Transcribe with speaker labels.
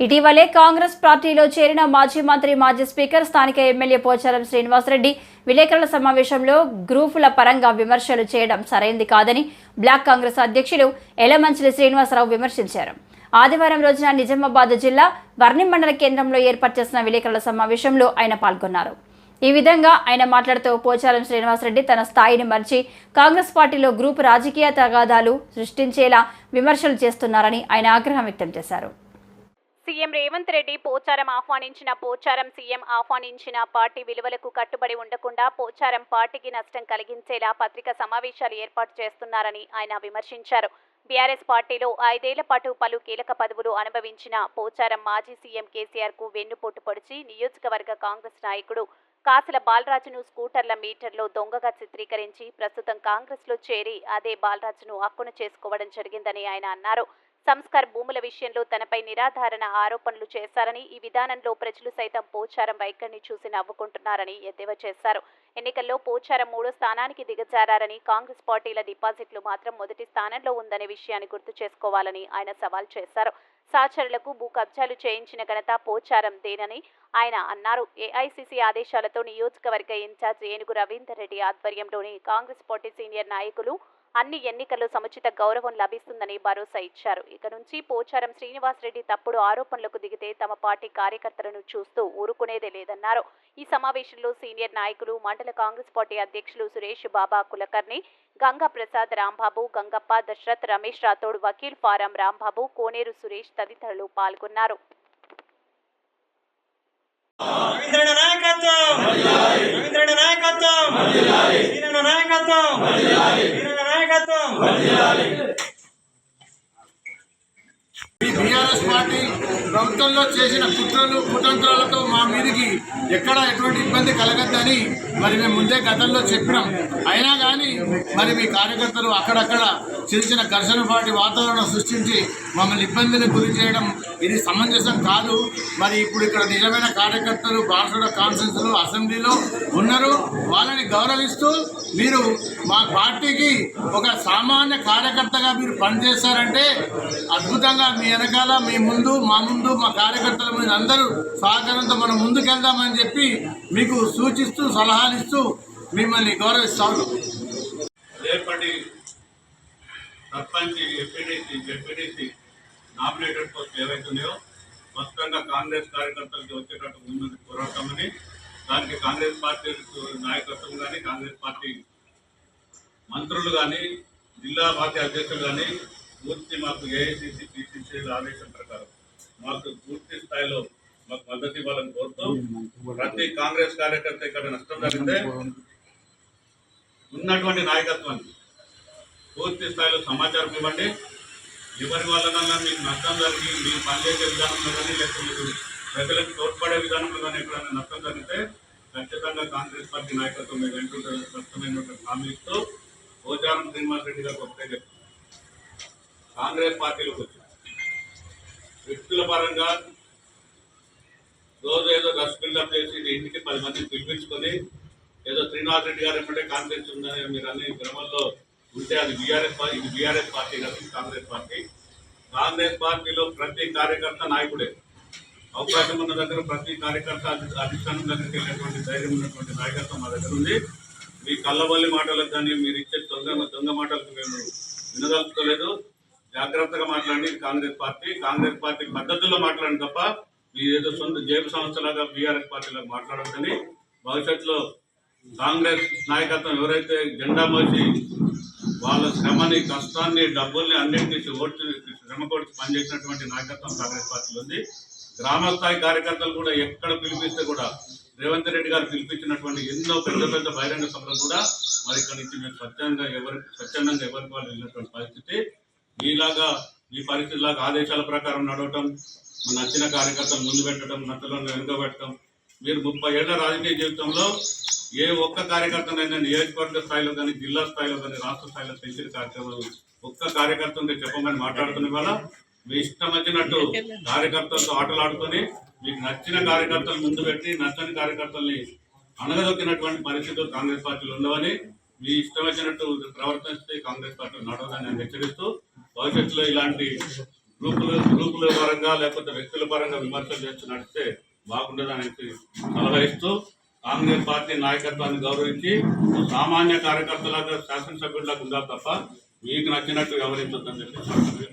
Speaker 1: ఇటీవలే కాంగ్రెస్ పార్టీలో చేరిన మాజీ మంత్రి మాజీ స్పీకర్ స్థానిక ఎమ్మెల్యే పోచారం శ్రీనివాసరెడ్డి విలేకరుల సమావేశంలో గ్రూపుల పరంగా విమర్శలు చేయడం సరైంది కాదని బ్లాక్ కాంగ్రెస్ అధ్యక్షులు ఎలమంచిలి శ్రీనివాసరావు విమర్శించారు. ఆదివారం రోజున నిజామాబాద్ జిల్లా వర్ణి మండల కేంద్రంలో ఏర్పాటు చేసిన విలేకరుల సమావేశంలో ఆయన పాల్గొన్నారు. ఈ విధంగా ఆయన మాట్లాడుతూ పోచారం శ్రీనివాసరెడ్డి తన స్థాయిని మరిచి కాంగ్రెస్ పార్టీలో గ్రూపు రాజకీయ తగాదాలు సృష్టించేలా విమర్శలు చేస్తున్నారని ఆయన ఆగ్రహం వ్యక్తం చేశారు.
Speaker 2: సీఎం రేవంత్ రెడ్డి పోచారం ఆహ్వానించిన పోచారం సీఎం ఆహ్వానించిన పార్టీ విలువలకు కట్టుబడి ఉండకుండా పోచారం పార్టీకి నష్టం కలిగించేలా పత్రికా సమావేశాలు ఏర్పాటు చేస్తున్నారని ఆయన విమర్శించారు. బీఆర్ఎస్ పార్టీలో ఐదేళ్ళ పాటు పలు కీలక పదవులు అనుభవించిన పోచారం మాజీ సీఎం కేసీఆర్కు వెన్నుపోటు పొడిచి నియోజకవర్గ కాంగ్రెస్ నాయకుడు కాసల బాలరాజును స్కూటర్ల మీటర్లో దొంగగా చిత్రీకరించి ప్రస్తుతం కాంగ్రెస్లో చేరి అదే బాలరాజును అక్కున చేసుకోవడం జరిగిందని ఆయన అన్నారు. సంస్కార్ భూముల విషయంలో తనపై నిరాధారణ ఆరోపణలు చేశారని ఈ విధానంలో ప్రజలు సైతం పోచారం వైఖరిని చూసి నవ్వుకుంటున్నారని ఎద్దేవా చేశారు. ఎన్నికల్లో పోచారం మూడో స్థానానికి దిగజారని కాంగ్రెస్ పార్టీల డిపాజిట్లు మాత్రం మొదటి స్థానంలో ఉందనే విషయాన్ని గుర్తు చేసుకోవాలని ఆయన సవాల్ చేశారు. సహచరులకు భూ కబ్జాలు చేయించిన ఘనత పోచారం దేనని ఆయన అన్నారు. ఏఐసిసి ఆదేశాలతో నియోజకవర్గ ఇన్ఛార్జ్ ఏనుగు రవీందర్ రెడ్డి ఆధ్వర్యంలోని కాంగ్రెస్ పార్టీ సీనియర్ నాయకులు అన్ని ఎన్నికల్లో సముచిత గౌరవం లభిస్తుందని భరోసా ఇచ్చారు. ఇక నుంచి పోచారం శ్రీనివాసరెడ్డి తప్పుడు ఆరోపణలకు దిగితే తమ పార్టీ కార్యకర్తలను చూస్తూ ఊరుకునేదే లేదన్నారు. ఈ సమావేశంలో సీనియర్ నాయకులు మండల కాంగ్రెస్ పార్టీ అధ్యక్షులు సురేష్ బాబా కులకర్ణి గంగా ప్రసాద్ రాంబాబు గంగప్ప దశరథ్ రమేష్ రాథోడ్ వకీల్ ఫారం రాంబాబు కోనేరు సురేష్ తదితరులు పాల్గొన్నారు.
Speaker 3: రవీంద్రన నాయకత్వం! నాయకత్వం!
Speaker 4: బీఆర్ఎస్ పార్టీ ప్రభుత్వంలో చేసిన కుట్రలు కుతంత్రాలతో మా మీదికి ఎక్కడ ఎటువంటి ఇబ్బంది కలగద్దని మరి మేము ముందే గతంలో చెప్పినాం. అయినా కానీ మరి మీ కార్యకర్తలు అక్కడక్కడ చిన్న చిన్న ఘర్షణ పాటి వాతావరణం సృష్టించి మమ్మల్ని ఇబ్బందులకు గురి చేయడం ఇది సమంజసం కాదు. మరి ఇప్పుడు ఇక్కడ నిజమైన కార్యకర్తలు భారత కాన్ఫరెన్స్లో అసెంబ్లీలో ఉన్నారు. వాళ్ళని గౌరవిస్తూ మీరు మా పార్టీకి ఒక సామాన్య కార్యకర్తగా మీరు పనిచేస్తారంటే అద్భుతంగా మీ వెనకాల మీ ముందు మా ముందు మా కార్యకర్తల మీద అందరూ సహకారంతో మనం ముందుకెళ్దామని చెప్పి మీకు సూచిస్తూ సలహాలు ఇస్తూ మిమ్మల్ని గౌరవిస్తాను.
Speaker 5: Sarpanch MPDC ZPDC nominated post ఏవైతున్నాయో స్పష్టంగా కాంగ్రెస్ కార్యకర్తలకి వచ్చేటట్టు ముందు పోరాటమని దానికి కాంగ్రెస్ పార్టీ నాయకత్వం కానీ కాంగ్రెస్ పార్టీ మంత్రులు కానీ జిల్లా పార్టీ అధ్యక్షులు కానీ పూర్తి మాకు ఏఐసిసి పిసిసి ఆదేశం ప్రకారం మాకు పూర్తి స్థాయిలో మాకు మద్దతు ఇవ్వాలని కోరుతూ ప్రతి కాంగ్రెస్ కార్యకర్త ఇక్కడ నష్టం జరిగితే ఉన్నటువంటి నాయకత్వాన్ని పూర్తి స్థాయిలో సమాచారం ఇవ్వండి. ఎవరి వల్లనన్నా మీకు నష్టం జరిగి మీరు పనిచేసే విధానంలో కానీ లేకపోతే ప్రజలకు తోడ్పడే విధానంలో కానీ ఎక్కడైనా నష్టం జరిగితే ఖచ్చితంగా కాంగ్రెస్ పార్టీ నాయకత్వం మీద వెంటనే స్పష్టమైనటువంటి హామీ ఇస్తూ పోచారం శ్రీనివాస్ రెడ్డి గారికి ఒకటే చెప్తాను కాంగ్రెస్ పార్టీలోకి వచ్చి. వ్యక్తుల పరంగా రోజు ఏదో డస్ట్ బిల్డప్ చేసి ఇంటికి పది మందిని పిలిపించుకొని ఏదో శ్రీనివాస్ రెడ్డి గారు ఎప్పుడే కాంగ్రెస్ ఉందని మీరు అన్ని గ్రామాల్లో ఉంటే అది బీఆర్ఎస్ పార్టీ ఇది బీఆర్ఎస్ పార్టీ కాదు కాంగ్రెస్ పార్టీ. కాంగ్రెస్ పార్టీలో ప్రతి కార్యకర్త నాయకుడే. అవకాశం ఉన్న దగ్గర ప్రతి కార్యకర్త అధిష్టానం దగ్గరికి వెళ్ళినటువంటి ధైర్యం ఉన్నటువంటి నాయకత్వం మా దగ్గర ఉంది. మీ కళ్ళబల్లి మాటలకు కానీ మీరు ఇచ్చే దొంగ దొంగ మాటలకు మేము వినదలుచుకోలేదు. జాగ్రత్తగా మాట్లాడి కాంగ్రెస్ పార్టీ. కాంగ్రెస్ పార్టీ పద్ధతుల్లో మాట్లాడండి తప్ప మీ ఏదో సొంత జేబు సంస్థలాగా బీఆర్ఎస్ పార్టీలో మాట్లాడద్దని భవిష్యత్తులో కాంగ్రెస్ నాయకత్వం ఎవరైతే జెండా మోసి వాళ్ళ శ్రమని కష్టాన్ని డబ్బుల్ని అన్నింటినీ ఓడ్చి శ్రమ కొట్టి పనిచేసినటువంటి నాయకత్వం కాంగ్రెస్ పార్టీలో ఉంది. గ్రామ స్థాయి కార్యకర్తలు కూడా ఎక్కడ పిలిపిస్తే కూడా రేవంత్ రెడ్డి గారు పిలిపించినటువంటి ఎన్నో పెద్ద పెద్ద బహిరంగ సభలు కూడా మరి ఇక్కడ నుంచి మేము స్వచ్ఛంగా ఎవరి స్వచ్ఛందంగా ఎవరికి వాళ్ళు వెళ్ళినటువంటి పరిస్థితి. మీలాగా మీ పరిస్థితిలాగా ఆదేశాల ప్రకారం నడవటం నచ్చిన కార్యకర్తలు ముందు పెట్టడం నచ్చలను వెనుక పెట్టడం. మీరు ముప్పై ఏళ్ళ రాజకీయ జీవితంలో ఏ ఒక్క కార్యకర్తనైనా నియోజకవర్గ స్థాయిలో కానీ జిల్లా స్థాయిలో కానీ రాష్ట్ర స్థాయిలో పెంచిన కార్యక్రమాలు ఒక్క కార్యకర్త ఉంటే చెప్పమని మాట్లాడుతున్న వల్ల మీ ఇష్టం వచ్చినట్టు కార్యకర్తలతో ఆటలాడుకొని మీకు నచ్చిన కార్యకర్తలు ముందు పెట్టి నచ్చని కార్యకర్తల్ని అణగదొక్కినటువంటి పరిస్థితులు కాంగ్రెస్ పార్టీలు ఉండవని మీ ఇష్టం వచ్చినట్టు ప్రవర్తిస్తే కాంగ్రెస్ పార్టీ నడవదని నేను హెచ్చరిస్తూ భవిష్యత్తులో ఇలాంటి గ్రూపులు గ్రూపుల పరంగా లేకపోతే వ్యక్తుల పరంగా విమర్శలు చేస్తూ నడిస్తే బాగుండదని సలహా ఇస్తూ కాంగ్రెస్ పార్టీ నాయకత్వాన్ని గౌరవించి సామాన్య కార్యకర్తలాగా శాసనసభ్యులకు ఉందా తప్ప మీకు నచ్చినట్టు వ్యవహరించొద్దని చెప్పి